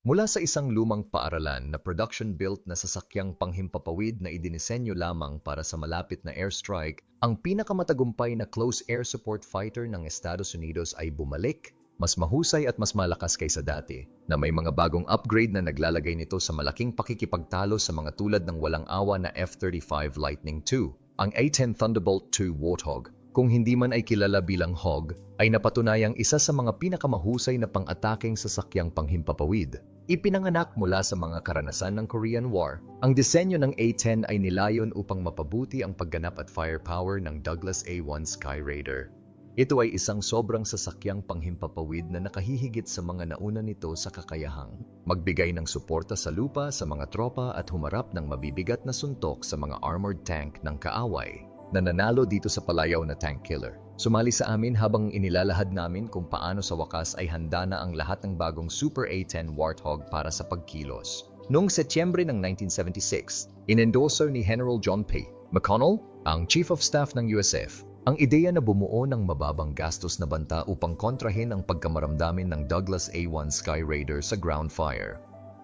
Mula sa isang lumang paaralan na production-built na sasakyang panghimpapawid na idinisenyo lamang para sa malapit na airstrike, ang pinakamatagumpay na close air support fighter ng Estados Unidos ay bumalik, mas mahusay at mas malakas kaysa dati, na may mga bagong upgrade na naglalagay nito sa malaking pakikipagtalo sa mga tulad ng walang awa na F-35 Lightning II, ang A-10 Thunderbolt II Warthog, kung hindi man ay kilala bilang HOG, ay napatunayang isa sa mga pinakamahusay na pang-ataking sasakyang panghimpapawid. Ipinanganak mula sa mga karanasan ng Korean War, ang disenyo ng A-10 ay nilayon upang mapabuti ang pagganap at firepower ng Douglas A-1 Sky Raider. Ito ay isang sobrang sasakyang panghimpapawid na nakahihigit sa mga nauna nito sa kakayahang magbigay ng suporta sa lupa sa mga tropa at humarap ng mabibigat na suntok sa mga armored tank ng kaaway na nanalo dito sa palayaw na tank killer. Sumali sa amin habang inilalahad namin kung paano sa wakas ay handa na ang lahat ng bagong Super A-10 Warthog para sa pagkilos. Noong Setyembre ng 1976, inendorso ni General John P. McConnell, ang Chief of Staff ng USF, ang ideya na bumuo ng mababang gastos na banta upang kontrahin ang pagkamaramdamin ng Douglas A-1 Sky Raider sa ground fire.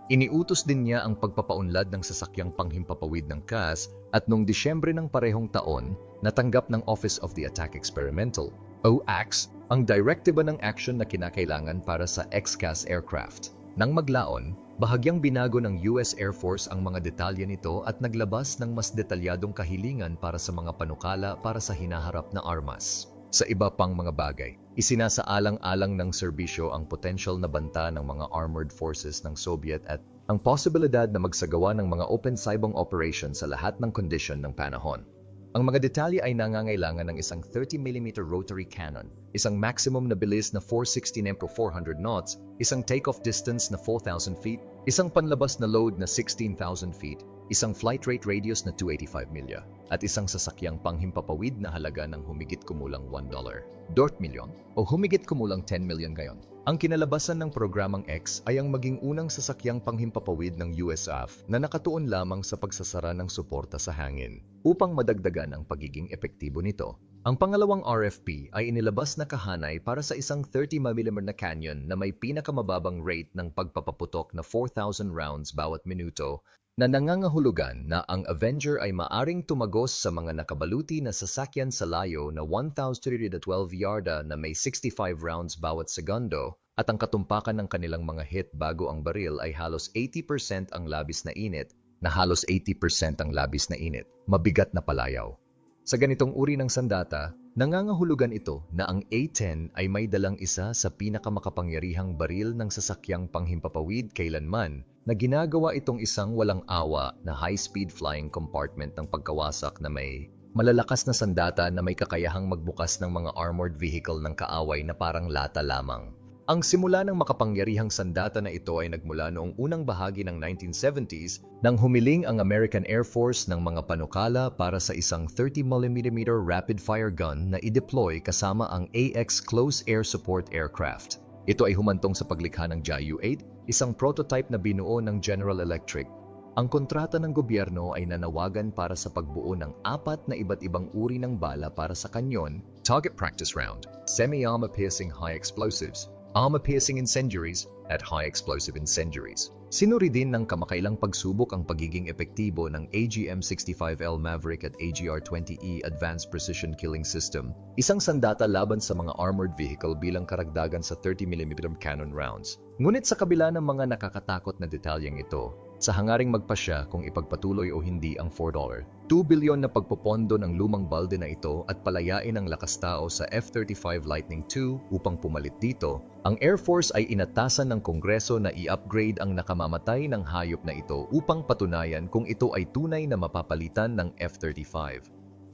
Iniutos din niya ang pagpapaunlad ng sasakyang panghimpapawid ng CAS at noong Disyembre ng parehong taon, natanggap ng Office of the Attack Experimental, OAX, ang direktiba ng action na kinakailangan para sa XCAS aircraft. Nang maglaon, bahagyang binago ng US Air Force ang mga detalye nito at naglabas ng mas detalyadong kahilingan para sa mga panukala para sa hinaharap na armas. Sa iba pang mga bagay, isinasaalang-alang ng serbisyo ang potential na banta ng mga armored forces ng Soviet at ang posibilidad na magsagawa ng mga open saibong operation sa lahat ng kondisyon ng panahon. Ang mga detalye ay nangangailangan ng isang 30mm rotary cannon, isang maximum na bilis na 460 mph 400 knots, isang takeoff distance na 4,000 feet, isang panlabas na load na 16,000 feet, isang flight rate radius na 285 milya, at isang sasakyang panghimpapawid na halaga ng humigit kumulang $1 dort milyon o humigit kumulang 10 milyon ngayon. Ang kinalabasan ng programang X ay ang maging unang sasakyang panghimpapawid ng USAF na nakatuon lamang sa pagsasara ng suporta sa hangin upang madagdagan ang pagiging epektibo nito. Ang pangalawang RFP ay inilabas na kahanay para sa isang 30mm na canyon na may pinakamababang rate ng pagpapaputok na 4,000 rounds bawat minuto na nangangahulugan na ang Avenger ay maaring tumagos sa mga nakabaluti na sasakyan sa layo na 1,312 yarda na may 65 rounds bawat segundo at ang katumpakan ng kanilang mga hit bago ang baril ay halos 80% ang labis na init na halos 80% ang labis na init, mabigat na palayaw. Sa ganitong uri ng sandata, nangangahulugan ito na ang A-10 ay may dalang isa sa pinakamakapangyarihang baril ng sasakyang panghimpapawid kailanman na ginagawa itong isang walang awa na high-speed flying compartment ng pagkawasak na may malalakas na sandata na may kakayahang magbukas ng mga armored vehicle ng kaaway na parang lata lamang. Ang simula ng makapangyarihang sandata na ito ay nagmula noong unang bahagi ng 1970s nang humiling ang American Air Force ng mga panukala para sa isang 30mm rapid-fire gun na i-deploy kasama ang AX Close Air Support Aircraft. Ito ay humantong sa paglikha ng JAU-8, isang prototype na binuo ng General Electric. Ang kontrata ng gobyerno ay nanawagan para sa pagbuo ng apat na iba't ibang uri ng bala para sa kanyon, target practice round, semi-armor piercing high explosives, armor piercing incendiaries, at high explosive incendiaries. Sinuri din ng kamakailang pagsubok ang pagiging epektibo ng AGM-65L Maverick at AGR-20E Advanced Precision Killing System, isang sandata laban sa mga armored vehicle bilang karagdagan sa 30mm cannon rounds. Ngunit sa kabila ng mga nakakatakot na detalyeng ito, sa hangaring magpasya kung ipagpatuloy o hindi ang $4. 2 bilyon na pagpopondo ng lumang balde na ito at palayain ang lakas tao sa F-35 Lightning II upang pumalit dito, ang Air Force ay inatasan ng Kongreso na i-upgrade ang nakamamatay ng hayop na ito upang patunayan kung ito ay tunay na mapapalitan ng F-35.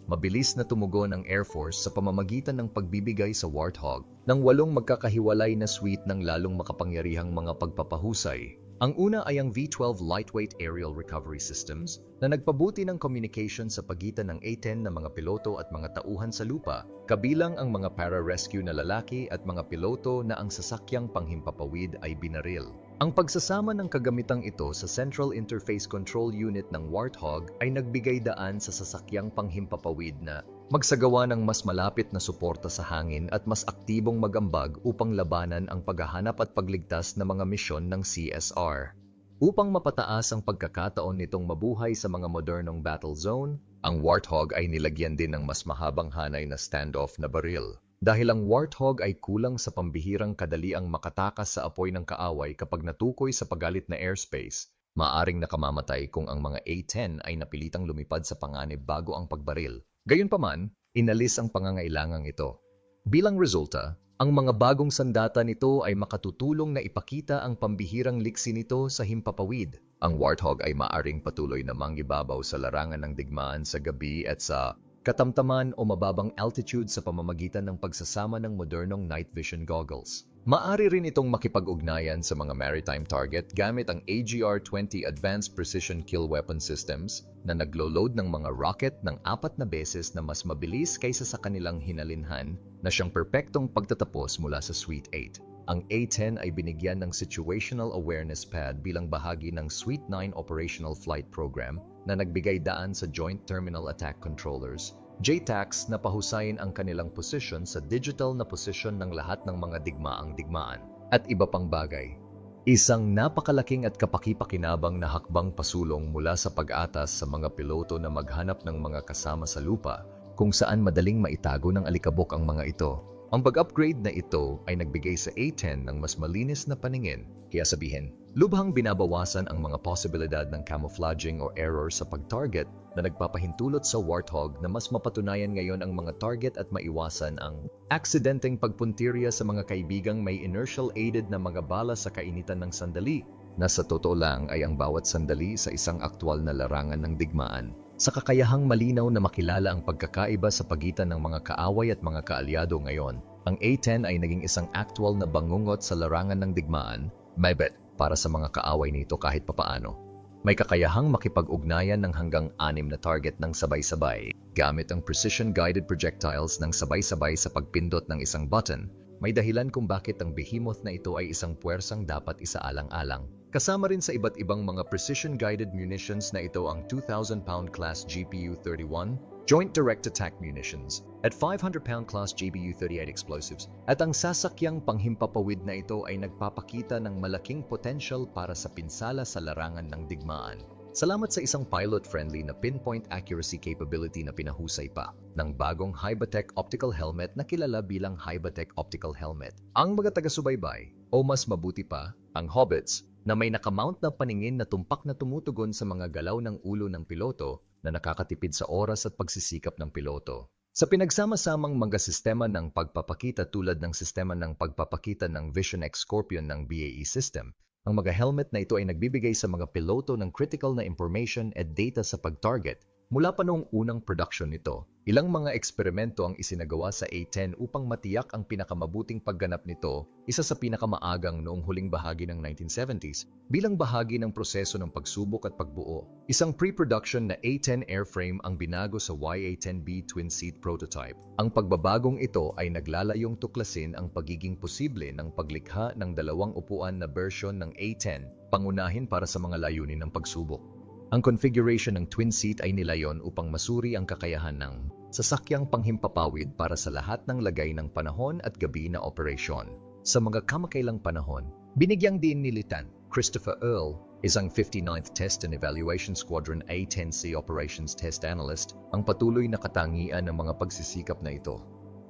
Mabilis na tumugon ang Air Force sa pamamagitan ng pagbibigay sa Warthog ng walong magkakahiwalay na suite ng lalong makapangyarihang mga pagpapahusay ang una ay ang V-12 Lightweight Aerial Recovery Systems na nagpabuti ng communication sa pagitan ng A-10 na mga piloto at mga tauhan sa lupa, kabilang ang mga para-rescue na lalaki at mga piloto na ang sasakyang panghimpapawid ay binaril. Ang pagsasama ng kagamitang ito sa Central Interface Control Unit ng Warthog ay nagbigay daan sa sasakyang panghimpapawid na magsagawa ng mas malapit na suporta sa hangin at mas aktibong magambag upang labanan ang paghahanap at pagligtas ng mga misyon ng CSR. Upang mapataas ang pagkakataon nitong mabuhay sa mga modernong battle zone, ang Warthog ay nilagyan din ng mas mahabang hanay na standoff na baril. Dahil ang Warthog ay kulang sa pambihirang kadaliang makatakas sa apoy ng kaaway kapag natukoy sa pagalit na airspace, maaring nakamamatay kung ang mga A-10 ay napilitang lumipad sa panganib bago ang pagbaril. Gayunpaman, inalis ang pangangailangang ito. Bilang resulta, ang mga bagong sandata nito ay makatutulong na ipakita ang pambihirang liksi nito sa himpapawid. Ang Warthog ay maaring patuloy na mangibabaw sa larangan ng digmaan sa gabi at sa katamtaman o mababang altitude sa pamamagitan ng pagsasama ng modernong night vision goggles. Maari rin itong makipag-ugnayan sa mga maritime target gamit ang AGR-20 Advanced Precision Kill Weapon Systems na naglo-load ng mga rocket ng apat na beses na mas mabilis kaysa sa kanilang hinalinhan na siyang perpektong pagtatapos mula sa Suite 8. Ang A-10 ay binigyan ng Situational Awareness Pad bilang bahagi ng Suite 9 Operational Flight Program na nagbigay daan sa Joint Terminal Attack Controllers JTACs na pahusayin ang kanilang posisyon sa digital na posisyon ng lahat ng mga digmaang digmaan at iba pang bagay. Isang napakalaking at kapakipakinabang na hakbang pasulong mula sa pag-atas sa mga piloto na maghanap ng mga kasama sa lupa kung saan madaling maitago ng alikabok ang mga ito. Ang pag-upgrade na ito ay nagbigay sa A10 ng mas malinis na paningin, kaya sabihin, lubhang binabawasan ang mga posibilidad ng camouflaging o error sa pag-target na nagpapahintulot sa Warthog na mas mapatunayan ngayon ang mga target at maiwasan ang aksidenteng pagpuntirya sa mga kaibigang may inertial aided na mga bala sa kainitan ng sandali na sa totoo lang ay ang bawat sandali sa isang aktwal na larangan ng digmaan sa kakayahang malinaw na makilala ang pagkakaiba sa pagitan ng mga kaaway at mga kaalyado ngayon. Ang A-10 ay naging isang actual na bangungot sa larangan ng digmaan, may bet, para sa mga kaaway nito kahit papaano. May kakayahang makipag-ugnayan ng hanggang anim na target ng sabay-sabay gamit ang precision-guided projectiles ng sabay-sabay sa pagpindot ng isang button. May dahilan kung bakit ang behemoth na ito ay isang puwersang dapat isaalang-alang. Kasama rin sa iba't ibang mga precision-guided munitions na ito ang 2,000-pound class GPU-31, Joint Direct Attack Munitions, at 500-pound class GBU-38 explosives. At ang sasakyang panghimpapawid na ito ay nagpapakita ng malaking potential para sa pinsala sa larangan ng digmaan. Salamat sa isang pilot-friendly na pinpoint accuracy capability na pinahusay pa ng bagong Hybatech optical helmet na kilala bilang Hybatech optical helmet. Ang mga taga-subaybay, o mas mabuti pa, ang hobbits, na may nakamount na paningin na tumpak na tumutugon sa mga galaw ng ulo ng piloto na nakakatipid sa oras at pagsisikap ng piloto. Sa pinagsama-samang mga sistema ng pagpapakita tulad ng sistema ng pagpapakita ng Vision X Scorpion ng BAE system, ang mga helmet na ito ay nagbibigay sa mga piloto ng critical na information at data sa pag-target Mula pa noong unang production nito, ilang mga eksperimento ang isinagawa sa A10 upang matiyak ang pinakamabuting pagganap nito, isa sa pinakamaagang noong huling bahagi ng 1970s, bilang bahagi ng proseso ng pagsubok at pagbuo. Isang pre-production na A10 airframe ang binago sa YA10B twin-seat prototype. Ang pagbabagong ito ay naglalayong tuklasin ang pagiging posible ng paglikha ng dalawang upuan na version ng A10, pangunahin para sa mga layunin ng pagsubok. Ang configuration ng twin seat ay nilayon upang masuri ang kakayahan ng sasakyang panghimpapawid para sa lahat ng lagay ng panahon at gabi na operasyon. Sa mga kamakailang panahon, binigyang din ni Lieutenant Christopher Earl, isang 59th Test and Evaluation Squadron A-10C Operations Test Analyst, ang patuloy na katangian ng mga pagsisikap na ito.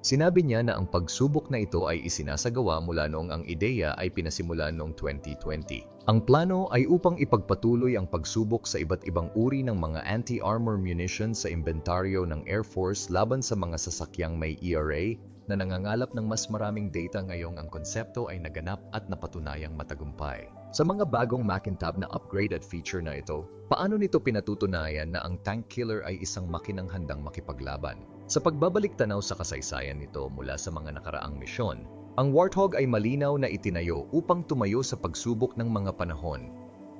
Sinabi niya na ang pagsubok na ito ay isinasagawa mula noong ang ideya ay pinasimula noong 2020. Ang plano ay upang ipagpatuloy ang pagsubok sa iba't ibang uri ng mga anti-armor munitions sa inventaryo ng Air Force laban sa mga sasakyang may ERA na nangangalap ng mas maraming data ngayong ang konsepto ay naganap at napatunayang matagumpay. Sa mga bagong Macintab na upgraded feature na ito, paano nito pinatutunayan na ang tank killer ay isang makinang handang makipaglaban? Sa pagbabalik tanaw sa kasaysayan nito mula sa mga nakaraang misyon, ang Warthog ay malinaw na itinayo upang tumayo sa pagsubok ng mga panahon.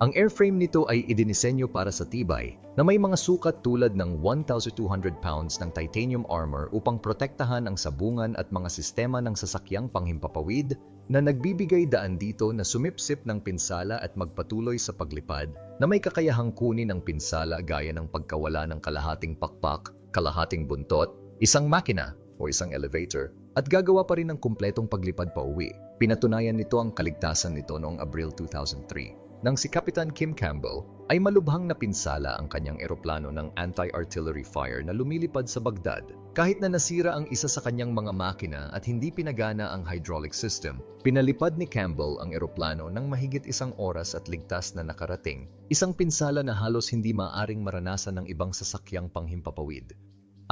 Ang airframe nito ay idinisenyo para sa tibay na may mga sukat tulad ng 1,200 pounds ng titanium armor upang protektahan ang sabungan at mga sistema ng sasakyang panghimpapawid na nagbibigay daan dito na sumipsip ng pinsala at magpatuloy sa paglipad na may kakayahang kunin ang pinsala gaya ng pagkawala ng kalahating pakpak, kalahating buntot, isang makina o isang elevator at gagawa pa rin ng kumpletong paglipad pa uwi. Pinatunayan nito ang kaligtasan nito noong Abril 2003 nang si Kapitan Kim Campbell ay malubhang napinsala ang kanyang eroplano ng anti-artillery fire na lumilipad sa Baghdad. Kahit na nasira ang isa sa kanyang mga makina at hindi pinagana ang hydraulic system, pinalipad ni Campbell ang eroplano ng mahigit isang oras at ligtas na nakarating, isang pinsala na halos hindi maaring maranasan ng ibang sasakyang panghimpapawid.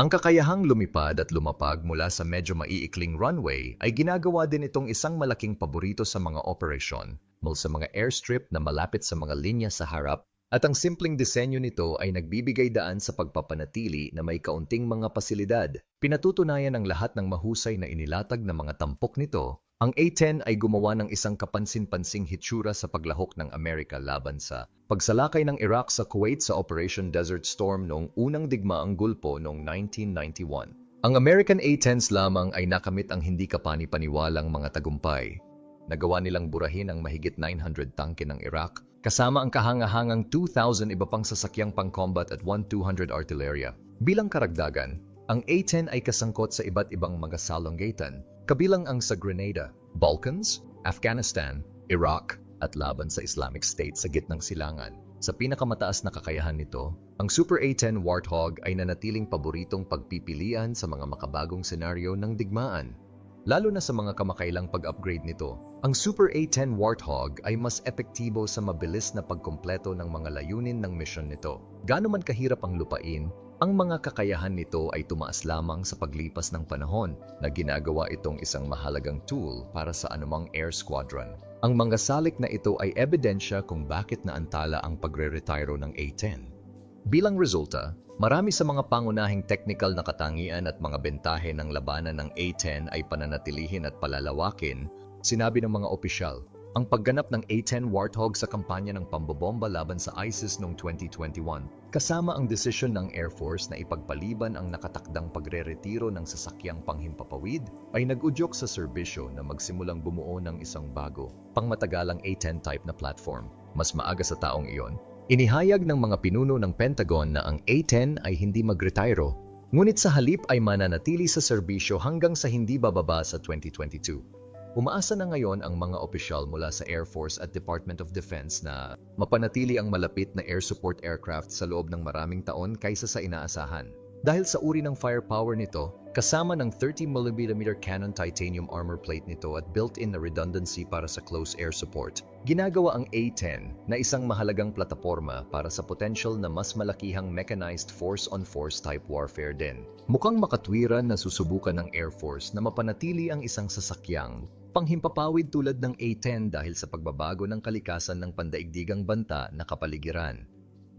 Ang kakayahang lumipad at lumapag mula sa medyo maiikling runway ay ginagawa din itong isang malaking paborito sa mga operasyon mula sa mga airstrip na malapit sa mga linya sa harap at ang simpleng disenyo nito ay nagbibigay daan sa pagpapanatili na may kaunting mga pasilidad. Pinatutunayan ng lahat ng mahusay na inilatag na mga tampok nito, ang A-10 ay gumawa ng isang kapansin-pansing hitsura sa paglahok ng Amerika laban sa pagsalakay ng Iraq sa Kuwait sa Operation Desert Storm noong unang digmaang gulpo noong 1991. Ang American A-10s lamang ay nakamit ang hindi kapani-paniwalang mga tagumpay. Nagawa nilang burahin ang mahigit 900 tangke ng Iraq, kasama ang kahangahangang 2,000 iba pang sasakyang pang-combat at 1,200 artillerya. Bilang karagdagan, ang A-10 ay kasangkot sa iba't ibang mga salonggatan, kabilang ang sa Grenada, Balkans, Afghanistan, Iraq, at laban sa Islamic State sa gitnang silangan. Sa pinakamataas na kakayahan nito, ang Super A-10 Warthog ay nanatiling paboritong pagpipilian sa mga makabagong senaryo ng digmaan. Lalo na sa mga kamakailang pag-upgrade nito, ang Super A-10 Warthog ay mas epektibo sa mabilis na pagkumpleto ng mga layunin ng misyon nito. Gaano man kahirap ang lupain, ang mga kakayahan nito ay tumaas lamang sa paglipas ng panahon na ginagawa itong isang mahalagang tool para sa anumang air squadron. Ang mga salik na ito ay ebidensya kung bakit naantala ang pagre-retiro ng A-10. Bilang resulta, marami sa mga pangunahing technical na katangian at mga bentahe ng labanan ng A-10 ay pananatilihin at palalawakin, sinabi ng mga opisyal. Ang pagganap ng A-10 Warthog sa kampanya ng pambobomba laban sa ISIS noong 2021, kasama ang desisyon ng Air Force na ipagpaliban ang nakatakdang pagre-retiro ng sasakyang panghimpapawid, ay nag-udyok sa serbisyo na magsimulang bumuo ng isang bago, pangmatagalang A-10 type na platform. Mas maaga sa taong iyon, inihayag ng mga pinuno ng Pentagon na ang A-10 ay hindi mag-retiro, ngunit sa halip ay mananatili sa serbisyo hanggang sa hindi bababa sa 2022. Umaasa na ngayon ang mga opisyal mula sa Air Force at Department of Defense na mapanatili ang malapit na air support aircraft sa loob ng maraming taon kaysa sa inaasahan. Dahil sa uri ng firepower nito, kasama ng 30mm cannon titanium armor plate nito at built-in na redundancy para sa close air support, ginagawa ang A-10 na isang mahalagang plataforma para sa potential na mas malakihang mechanized force-on-force type warfare din. Mukhang makatwiran na susubukan ng Air Force na mapanatili ang isang sasakyang panghimpapawid tulad ng A-10 dahil sa pagbabago ng kalikasan ng pandaigdigang banta na kapaligiran.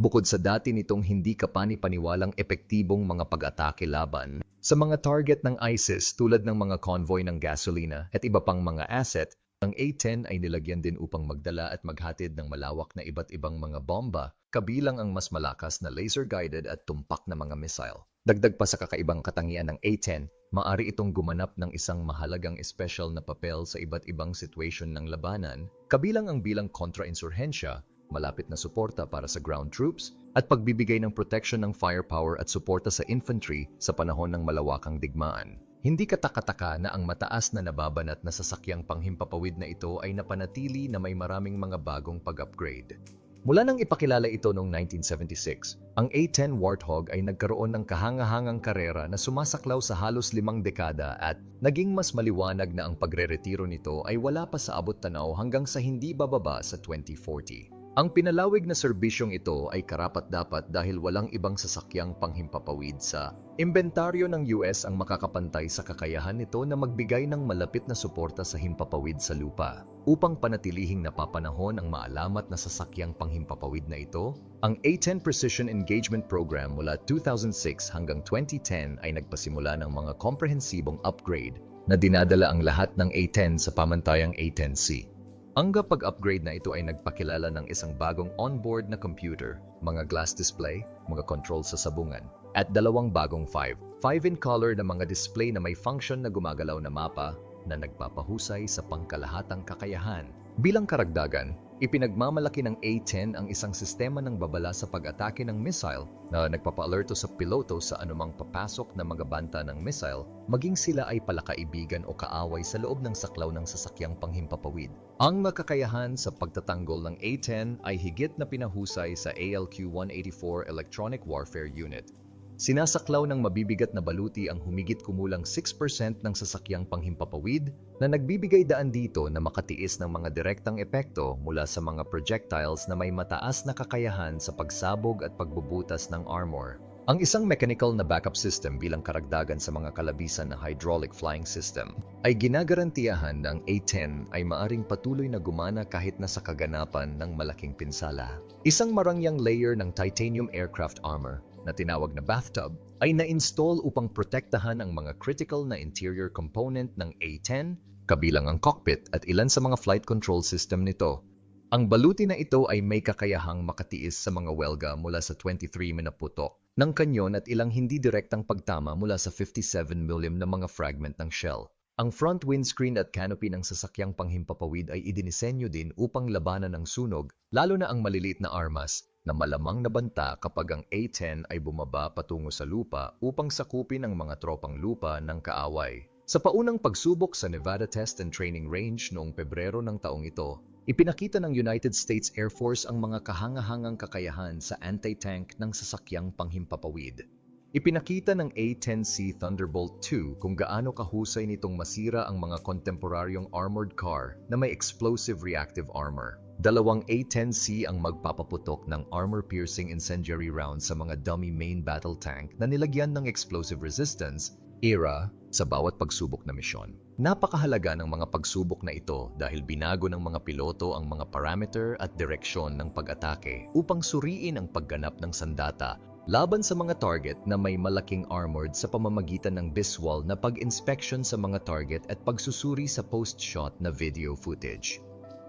Bukod sa dati nitong hindi kapani-paniwalang epektibong mga pag-atake laban sa mga target ng ISIS tulad ng mga convoy ng gasolina at iba pang mga asset, ang A-10 ay nilagyan din upang magdala at maghatid ng malawak na iba't ibang mga bomba, kabilang ang mas malakas na laser-guided at tumpak na mga missile. Dagdag pa sa kakaibang katangian ng A-10, maari itong gumanap ng isang mahalagang espesyal na papel sa iba't ibang situation ng labanan, kabilang ang bilang kontra-insurhensya, malapit na suporta para sa ground troops, at pagbibigay ng protection ng firepower at suporta sa infantry sa panahon ng malawakang digmaan. Hindi katakataka na ang mataas na nababanat na sasakyang panghimpapawid na ito ay napanatili na may maraming mga bagong pag-upgrade. Mula nang ipakilala ito noong 1976, ang A-10 Warthog ay nagkaroon ng kahangahangang karera na sumasaklaw sa halos limang dekada at naging mas maliwanag na ang pagre-retiro nito ay wala pa sa abot tanaw hanggang sa hindi bababa sa 2040. Ang pinalawig na serbisyong ito ay karapat-dapat dahil walang ibang sasakyang panghimpapawid sa imbentaryo ng US ang makakapantay sa kakayahan nito na magbigay ng malapit na suporta sa himpapawid sa lupa. Upang panatilihing napapanahon ang maalamat na sasakyang panghimpapawid na ito, ang A-10 Precision Engagement Program mula 2006 hanggang 2010 ay nagpasimula ng mga komprehensibong upgrade na dinadala ang lahat ng A-10 sa pamantayang A-10C. Ang pag-upgrade na ito ay nagpakilala ng isang bagong onboard na computer, mga glass display, mga control sa sabungan, at dalawang bagong 5, 5 in color na mga display na may function na gumagalaw na mapa na nagpapahusay sa pangkalahatang kakayahan. Bilang karagdagan, Ipinagmamalaki ng A-10 ang isang sistema ng babala sa pag-atake ng missile na nagpapa-alerto sa piloto sa anumang papasok na mga banta ng missile, maging sila ay palakaibigan o kaaway sa loob ng saklaw ng sasakyang panghimpapawid. Ang makakayahan sa pagtatanggol ng A-10 ay higit na pinahusay sa ALQ-184 Electronic Warfare Unit Sinasaklaw ng mabibigat na baluti ang humigit kumulang 6% ng sasakyang panghimpapawid na nagbibigay daan dito na makatiis ng mga direktang epekto mula sa mga projectiles na may mataas na kakayahan sa pagsabog at pagbubutas ng armor. Ang isang mechanical na backup system bilang karagdagan sa mga kalabisan na hydraulic flying system ay ginagarantiyahan ng A-10 ay maaring patuloy na gumana kahit na sa kaganapan ng malaking pinsala. Isang marangyang layer ng titanium aircraft armor na tinawag na bathtub ay na-install upang protektahan ang mga critical na interior component ng A-10, kabilang ang cockpit at ilan sa mga flight control system nito. Ang baluti na ito ay may kakayahang makatiis sa mga welga mula sa 23 na putok ng kanyon at ilang hindi direktang pagtama mula sa 57 mm na mga fragment ng shell. Ang front windscreen at canopy ng sasakyang panghimpapawid ay idinisenyo din upang labanan ng sunog, lalo na ang maliliit na armas na malamang nabanta kapag ang A-10 ay bumaba patungo sa lupa upang sakupin ang mga tropang lupa ng kaaway. Sa paunang pagsubok sa Nevada Test and Training Range noong Pebrero ng taong ito, ipinakita ng United States Air Force ang mga kahangahangang kakayahan sa anti-tank ng sasakyang panghimpapawid. Ipinakita ng A-10C Thunderbolt II kung gaano kahusay nitong masira ang mga kontemporaryong armored car na may explosive reactive armor. Dalawang A-10C ang magpapaputok ng armor-piercing incendiary rounds sa mga dummy main battle tank na nilagyan ng explosive resistance era sa bawat pagsubok na misyon. Napakahalaga ng mga pagsubok na ito dahil binago ng mga piloto ang mga parameter at direksyon ng pag-atake upang suriin ang pagganap ng sandata laban sa mga target na may malaking armored sa pamamagitan ng visual na pag-inspection sa mga target at pagsusuri sa post-shot na video footage.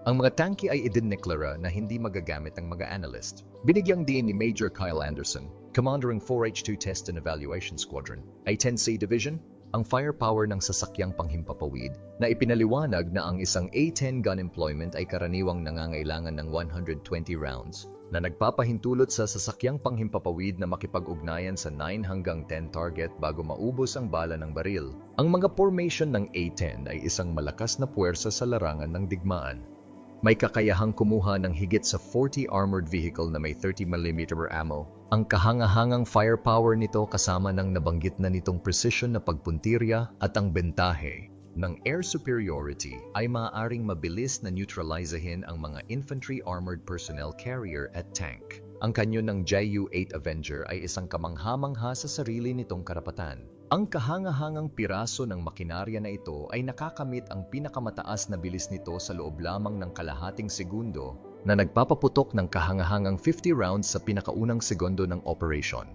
Ang mga tanki ay idineklara na hindi magagamit ng mga analyst. Binigyang din ni Major Kyle Anderson, Commander ng 4H2 Test and Evaluation Squadron, ay 10C Division, ang firepower ng sasakyang panghimpapawid na ipinaliwanag na ang isang A-10 gun employment ay karaniwang nangangailangan ng 120 rounds na nagpapahintulot sa sasakyang panghimpapawid na makipag-ugnayan sa 9 hanggang 10 target bago maubos ang bala ng baril. Ang mga formation ng A-10 ay isang malakas na puwersa sa larangan ng digmaan may kakayahang kumuha ng higit sa 40 armored vehicle na may 30mm ammo. Ang kahangahangang firepower nito kasama ng nabanggit na nitong precision na pagpuntirya at ang bentahe ng air superiority ay maaaring mabilis na neutralizahin ang mga infantry armored personnel carrier at tank. Ang kanyon ng Ju-8 Avenger ay isang kamangha-mangha sa sarili nitong karapatan ang kahangahangang piraso ng makinarya na ito ay nakakamit ang pinakamataas na bilis nito sa loob lamang ng kalahating segundo na nagpapaputok ng kahangahangang 50 rounds sa pinakaunang segundo ng operation.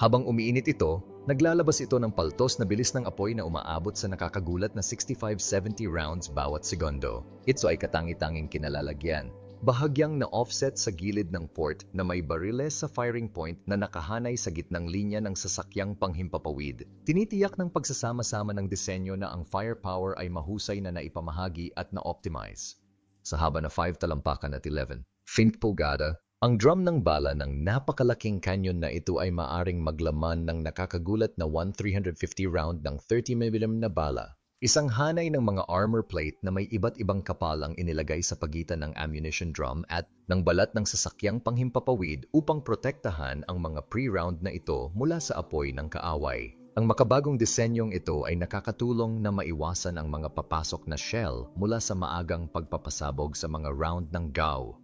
Habang umiinit ito, naglalabas ito ng paltos na bilis ng apoy na umaabot sa nakakagulat na 65-70 rounds bawat segundo. Ito ay katangi-tanging kinalalagyan Bahagyang na-offset sa gilid ng port na may bariles sa firing point na nakahanay sa gitnang linya ng sasakyang panghimpapawid. Tinitiyak ng pagsasama-sama ng disenyo na ang firepower ay mahusay na naipamahagi at na-optimize. Sa haba na 5 talampakan at 11, faint pulgada, ang drum ng bala ng napakalaking canyon na ito ay maaring maglaman ng nakakagulat na 1-350 round ng 30mm na bala Isang hanay ng mga armor plate na may iba't ibang kapal ang inilagay sa pagitan ng ammunition drum at ng balat ng sasakyang panghimpapawid upang protektahan ang mga pre-round na ito mula sa apoy ng kaaway. Ang makabagong disenyong ito ay nakakatulong na maiwasan ang mga papasok na shell mula sa maagang pagpapasabog sa mga round ng GAU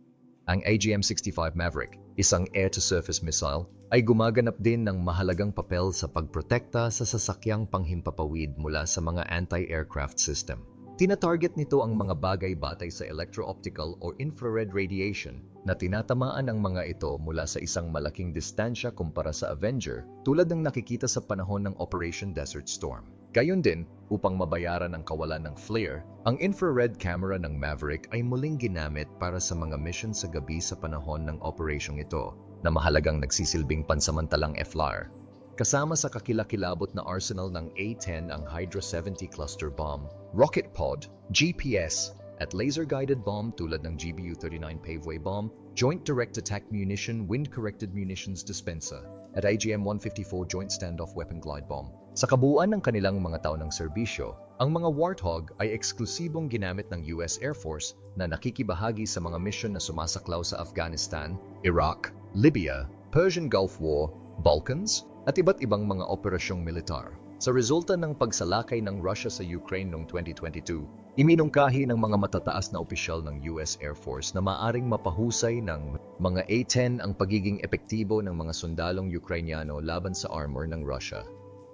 ang AGM-65 Maverick, isang air-to-surface missile, ay gumaganap din ng mahalagang papel sa pagprotekta sa sasakyang panghimpapawid mula sa mga anti-aircraft system. Tina-target nito ang mga bagay batay sa electro-optical or infrared radiation na tinatamaan ang mga ito mula sa isang malaking distansya kumpara sa Avenger tulad ng nakikita sa panahon ng Operation Desert Storm. Gayon din, upang mabayaran ang kawalan ng flare, ang infrared camera ng Maverick ay muling ginamit para sa mga mission sa gabi sa panahon ng operasyong ito na mahalagang nagsisilbing pansamantalang FLAR. Kasama sa kakilakilabot na arsenal ng A-10 ang Hydra 70 cluster bomb, rocket pod, GPS, at laser-guided bomb tulad ng GBU-39 Paveway Bomb, Joint Direct Attack Munition Wind-Corrected Munitions Dispenser, at AGM-154 Joint Standoff Weapon Glide Bomb. Sa kabuuan ng kanilang mga taon ng serbisyo, ang mga Warthog ay eksklusibong ginamit ng US Air Force na nakikibahagi sa mga misyon na sumasaklaw sa Afghanistan, Iraq, Libya, Persian Gulf War, Balkans, at iba't ibang mga operasyong militar. Sa resulta ng pagsalakay ng Russia sa Ukraine noong 2022, iminungkahi ng mga matataas na opisyal ng US Air Force na maaring mapahusay ng mga A-10 ang pagiging epektibo ng mga sundalong Ukrainiano laban sa armor ng Russia.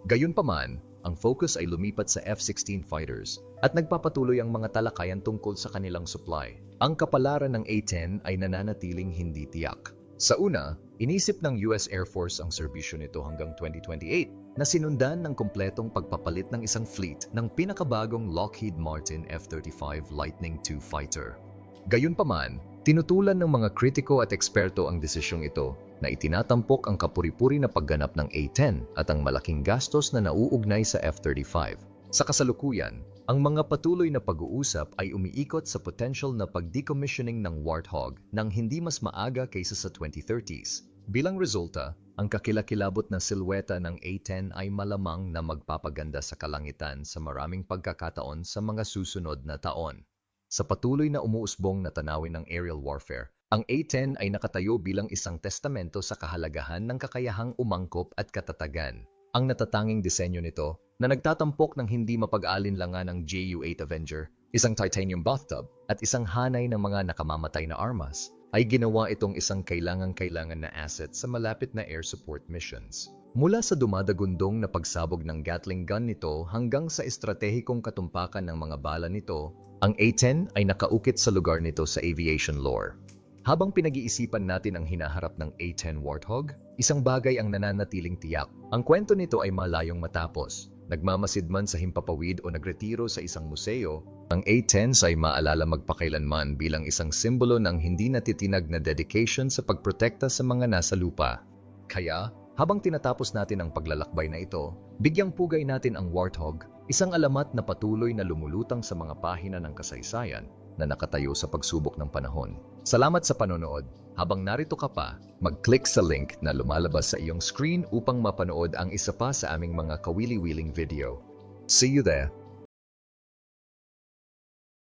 Gayunpaman, ang focus ay lumipat sa F-16 fighters at nagpapatuloy ang mga talakayan tungkol sa kanilang supply. Ang kapalaran ng A-10 ay nananatiling hindi tiyak. Sa una, inisip ng US Air Force ang serbisyo nito hanggang 2028 na sinundan ng kompletong pagpapalit ng isang fleet ng pinakabagong Lockheed Martin F-35 Lightning II fighter. Gayunpaman, tinutulan ng mga kritiko at eksperto ang desisyong ito na itinatampok ang kapuri-puri na pagganap ng A-10 at ang malaking gastos na nauugnay sa F-35. Sa kasalukuyan, ang mga patuloy na pag-uusap ay umiikot sa potential na pag-decommissioning ng Warthog nang hindi mas maaga kaysa sa 2030s. Bilang resulta, ang kakilakilabot na silweta ng A-10 ay malamang na magpapaganda sa kalangitan sa maraming pagkakataon sa mga susunod na taon. Sa patuloy na umuusbong na tanawin ng aerial warfare, ang A-10 ay nakatayo bilang isang testamento sa kahalagahan ng kakayahang umangkop at katatagan. Ang natatanging disenyo nito na nagtatampok ng hindi mapag-alinlangan ng JU-8 Avenger, isang titanium bathtub at isang hanay ng mga nakamamatay na armas, ay ginawa itong isang kailangang-kailangan na asset sa malapit na air support missions. Mula sa dumadagundong na pagsabog ng Gatling gun nito hanggang sa estratehikong katumpakan ng mga bala nito, ang A-10 ay nakaukit sa lugar nito sa aviation lore. Habang pinag-iisipan natin ang hinaharap ng A-10 Warthog, isang bagay ang nananatiling tiyak. Ang kwento nito ay malayong matapos. Nagmamasid man sa himpapawid o nagretiro sa isang museo, ang A-10s ay maalala magpakailanman bilang isang simbolo ng hindi natitinag na dedication sa pagprotekta sa mga nasa lupa. Kaya, habang tinatapos natin ang paglalakbay na ito, bigyang pugay natin ang Warthog, isang alamat na patuloy na lumulutang sa mga pahina ng kasaysayan na nakatayo sa pagsubok ng panahon. Salamat sa panonood. Habang narito ka pa, mag-click sa link na lumalabas sa iyong screen upang mapanood ang isa pa sa aming mga kawili-wiling video. See you there!